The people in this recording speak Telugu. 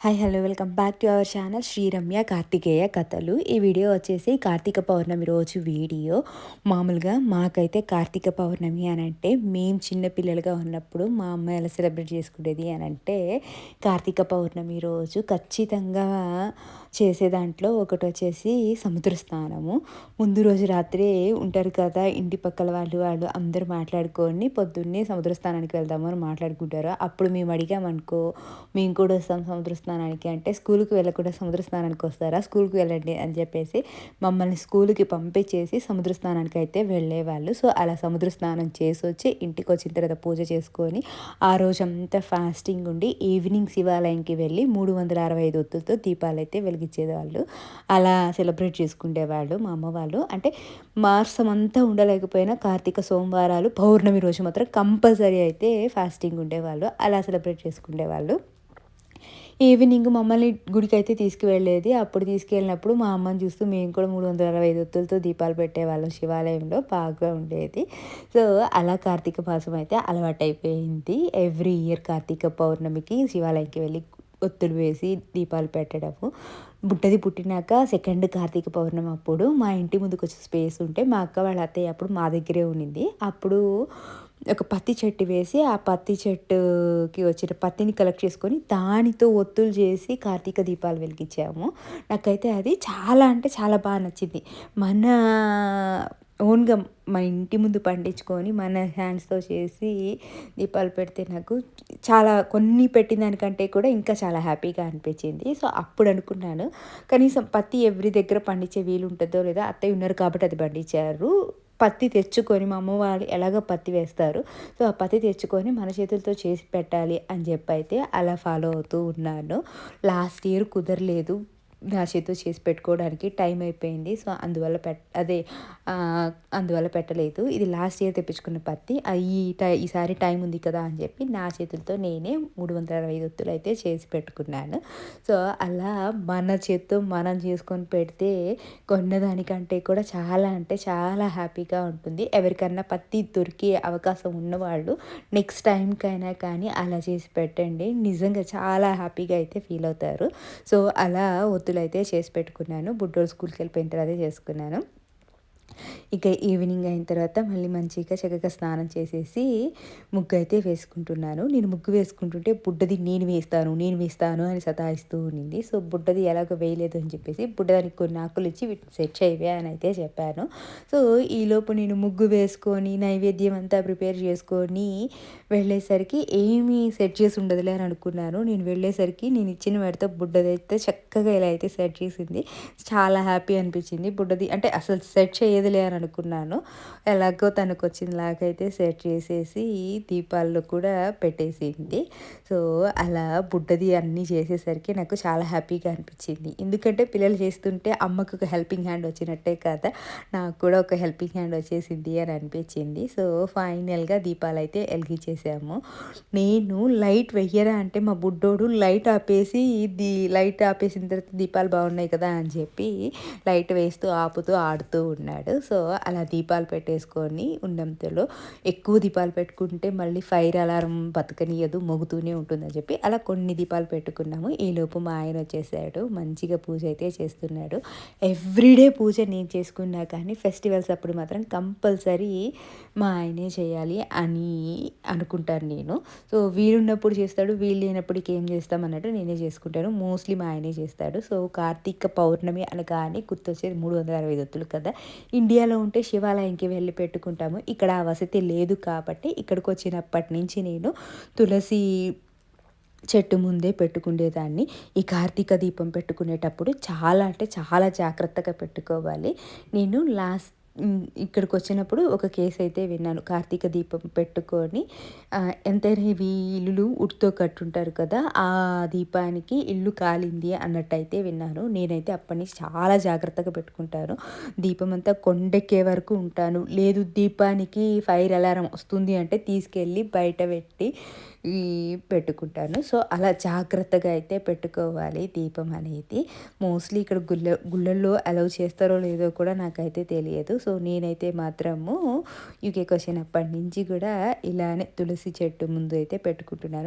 Hi hello welcome back to our channel Sriramya Karthikeya కథలు ఈ వీడియో వచ్చేసి కార్తీక పౌర్ణమి రోజు వీడియో. మామూలుగా మాకైతే కార్తీక పౌర్ణమి అని అంటే మేము చిన్నపిల్లలుగా ఉన్నప్పుడు మా అమ్మ ఎలా సెలబ్రేట్ చేసుకునేది అని అంటే కార్తీక పౌర్ణమి రోజు ఖచ్చితంగా చేసే దాంట్లో ఒకటి వచ్చేసి సముద్ర స్నానము. ముందు రోజు రాత్రి ఉంటారు కదా ఇంటి పక్కల వాళ్ళు వాళ్ళు అందరూ మాట్లాడుకొని పొద్దున్నే సముద్ర స్నానానికి వెళ్దాము అని మాట్లాడుకుంటారు. అప్పుడు మేము అడిగామనుకో మేము కూడా వస్తాం సముద్ర స్నానానికి అంటే స్కూల్కి వెళ్ళకుండా సముద్ర స్నానానికి వస్తారా? స్కూల్కి వెళ్ళండి అని చెప్పేసి మమ్మల్ని స్కూల్కి పంపించేసి సముద్ర స్నానానికి అయితే వెళ్ళేవాళ్ళు. సో అలా సముద్ర స్నానం చేసి వచ్చి ఇంటికి వచ్చిన తర్వాత పూజ చేసుకొని ఆ రోజంతా ఫాస్టింగ్ ఉండి ఈవినింగ్ శివాలయంకి వెళ్ళి మూడు వందల అరవై ఐదు ఒత్తులతో దీపాలు అయితే వెలిగించేవాళ్ళు. అలా సెలబ్రేట్ చేసుకునేవాళ్ళు మా అమ్మ వాళ్ళు. అంటే మాసం అంతా ఉండలేకపోయినా కార్తీక సోమవారాలు పౌర్ణమి రోజు మాత్రం కంపల్సరీ అయితే ఫాస్టింగ్ ఉండేవాళ్ళు. అలా సెలబ్రేట్ చేసుకునేవాళ్ళు ఈవినింగ్ మమ్మల్ని గుడికి అయితే తీసుకువెళ్ళేది. అప్పుడు తీసుకెళ్ళినప్పుడు మా అమ్మని చూస్తూ మేము కూడా మూడు వందల అరవై ఐదు ఒత్తులతో దీపాలు పెట్టేవాళ్ళం. శివాలయంలో బాగా ఉండేది. సో అలా కార్తీక మాసం అయితే అలవాటైపోయింది. ఎవ్రీ ఇయర్ కార్తీక పౌర్ణమికి శివాలయంకి వెళ్ళి ఒత్తులు వేసి దీపాలు పెట్టడము. బుట్టది పుట్టినాక సెకండ్ కార్తీక పౌర్ణమి అప్పుడు మా ఇంటి ముందుకు వచ్చే స్పేస్ ఉంటే మా అక్క వాళ్ళ అత్తయ్య అప్పుడు మా దగ్గరే ఉండింది. అప్పుడు ఒక పత్తి చెట్టు వేసి ఆ పత్తి చెట్టుకి వచ్చిన పత్తిని కలెక్ట్ చేసుకొని దానితో ఒత్తులు చేసి కార్తీక దీపాలు వెలిగించాము. నాకైతే అది చాలా అంటే చాలా బాగా నచ్చింది. మన ఓన్గా మన ఇంటి ముందు పండించుకొని మన హ్యాండ్స్తో చేసి దీపాలు పెడితే నాకు చాలా కొన్ని పెట్టిన దానికంటే కూడా ఇంకా చాలా హ్యాపీగా అనిపించింది. సో అప్పుడు అనుకున్నాను. కనీసం పత్తి ఎవరి దగ్గర పండించే వీలు ఉంటుందో లేదా అత్తయ్య ఉన్నారు కాబట్టి అది పండించారు. పత్తి తెచ్చుకొని మా అమ్మ వాళ్ళు ఎలాగ పత్తి వేస్తారు. సో ఆ పత్తి తెచ్చుకొని మన చేతులతో చేసి పెట్టాలి అని చెప్పి అయితే అలా ఫాలో అవుతూ ఉన్నాను. లాస్ట్ ఇయర్ కుదరలేదు. నా చేతితో చేసి పెట్టుకోవడానికి టైం అయిపోయింది. సో అందువల్ల పెట్ అదే అందువల్ల పెట్టలేదు. ఇది లాస్ట్ ఇయర్ తెప్పించుకున్న పత్తి. ఈ టై ఈసారి టైం ఉంది కదా అని చెప్పి నా చేతులతో నేనే మూడు వందల అరవై ఐదు ఒత్తులు అయితే చేసి పెట్టుకున్నాను. సో అలా మన చేతితో మనం చేసుకొని పెడితే కొన్నదానికంటే కూడా చాలా అంటే చాలా హ్యాపీగా ఉంటుంది. ఎవరికన్నా పత్తి దొరికే అవకాశం ఉన్నవాళ్ళు నెక్స్ట్ టైంకైనా కానీ అలా చేసి పెట్టండి. నిజంగా చాలా హ్యాపీగా అయితే ఫీల్ అవుతారు. సో అలా ఒత్తులు అయితే చేసి పెట్టుకున్నాను. బుడ్డోడు స్కూల్కి వెళ్ళిపోయిన తర్వాత చేసుకున్నాను. ఇక ఈవినింగ్ అయిన తర్వాత మళ్ళీ మంచిగా చక్కగా స్నానం చేసేసి ముగ్గు అయితే వేసుకుంటున్నాను. నేను ముగ్గు వేసుకుంటుంటే బుడ్డది నేను వేస్తాను నేను వేస్తాను అని సతాయిస్తూ ఉండింది. సో బుడ్డది ఎలాగో వేయలేదు అని చెప్పేసి బుడ్డదానికి కొన్ని ఆకులు ఇచ్చి వీటిని సెట్ చేయవే అని అయితే చెప్పాను. సో ఈలోపు నేను ముగ్గు వేసుకొని నైవేద్యం అంతా ప్రిపేర్ చేసుకొని వెళ్ళేసరికి ఏమీ సెట్ చేసి ఉండదులే అని అనుకున్నాను. నేను వెళ్ళేసరికి నేను ఇచ్చిన వాడితో బుడ్డదైతే చక్కగా ఇలా అయితే సెట్ చేసింది. చాలా హ్యాపీ అనిపించింది. బుడ్డది అంటే అసలు సెట్ చేయదు చేయదులే అని అనుకున్నాను. ఎలాగో తనకు వచ్చిన లాగైతే సెట్ చేసేసి దీపాల్లో కూడా పెట్టేసింది. సో అలా బుడ్డది అన్నీ చేసేసరికి నాకు చాలా హ్యాపీగా అనిపించింది. ఎందుకంటే పిల్లలు చేస్తుంటే అమ్మకు ఒక హెల్పింగ్ హ్యాండ్ వచ్చినట్టే కదా నాకు కూడా ఒక హెల్పింగ్ హ్యాండ్ వచ్చేసింది అని అనిపించింది. సో ఫైనల్గా దీపాలు అయితే వెలిగించేసాము. నేను లైట్ వెయ్యరా అంటే మా బుడ్డోడు లైట్ ఆపేసి దీ లైట్ ఆపేసిన తర్వాత దీపాలు బాగున్నాయి కదా అని చెప్పి లైట్ వేస్తూ ఆపుతూ ఆడుతూ ఉన్నాడు. సో అలా దీపాలు పెట్టేసుకొని ఉండంతలో ఎక్కువ దీపాలు పెట్టుకుంటే మళ్ళీ ఫైర్ అలారం బతకనియదు మొగుతూనే ఉంటుందని చెప్పి అలా కొన్ని దీపాలు పెట్టుకున్నాము. ఈలోపు మా ఆయన వచ్చేసాడు మంచిగా పూజ అయితే చేస్తున్నాడు. ఎవ్రీడే పూజ నేను చేసుకున్నా కానీ ఫెస్టివల్స్ అప్పుడు మాత్రం కంపల్సరీ మా ఆయనే చేయాలి అని అనుకుంటాను నేను. సో వీలున్నప్పుడు చేస్తాడు వీలు లేనప్పటికి ఏం చేస్తాం అన్నట్టు నేనే చేసుకుంటాను. మోస్ట్లీ మా ఆయనే చేస్తాడు. సో కార్తీక పౌర్ణమి అనగానే గుర్తొచ్చేది మూడు వందల అరవై దొత్తులు కదా. ఇండియాలో ఉంటే శివాలయంకి వెళ్ళి పెట్టుకుంటాము. ఇక్కడ ఆ వసతి లేదు కాబట్టి ఇక్కడికి వచ్చినప్పటి నుంచి నేను తులసి చెట్టు ముందే పెట్టుకునేదాన్ని ఈ కార్తీక దీపం పెట్టుకునేటప్పుడు చాలా అంటే చాలా జాగ్రత్తగా పెట్టుకోవాలి. నేను లాస్ట్ ఇక్కడికి వచ్చినప్పుడు ఒక కేసు అయితే విన్నాను. కార్తీక దీపం పెట్టుకొని ఎంతైనా ఇవి ఇల్లులు ఉడితో కట్టుంటారు కదా ఆ దీపానికి ఇల్లు కాలింది అన్నట్టయితే విన్నాను. నేనైతే అప్పటి నుంచి చాలా జాగ్రత్తగా పెట్టుకుంటాను. దీపం అంతా కొండెక్కే వరకు ఉంటాను. లేదు దీపానికి ఫైర్ అలారం వస్తుంది అంటే తీసుకెళ్ళి బయట పెట్టి పెట్టుకుంటాను. సో అలా జాగ్రత్తగా అయితే పెట్టుకోవాలి దీపం అనేది. మోస్ట్లీ ఇక్కడ గుళ్ళ గుళ్ళల్లో అలౌ చేస్తారో లేదో కూడా నాకైతే తెలియదు. సో సో నేనైతే మాత్రము యూకే క్వశ్చన్ అప్పటి నుంచి కూడా ఇలానే తులసి చెట్టు ముందు అయితే పెట్టుకుంటున్నాను.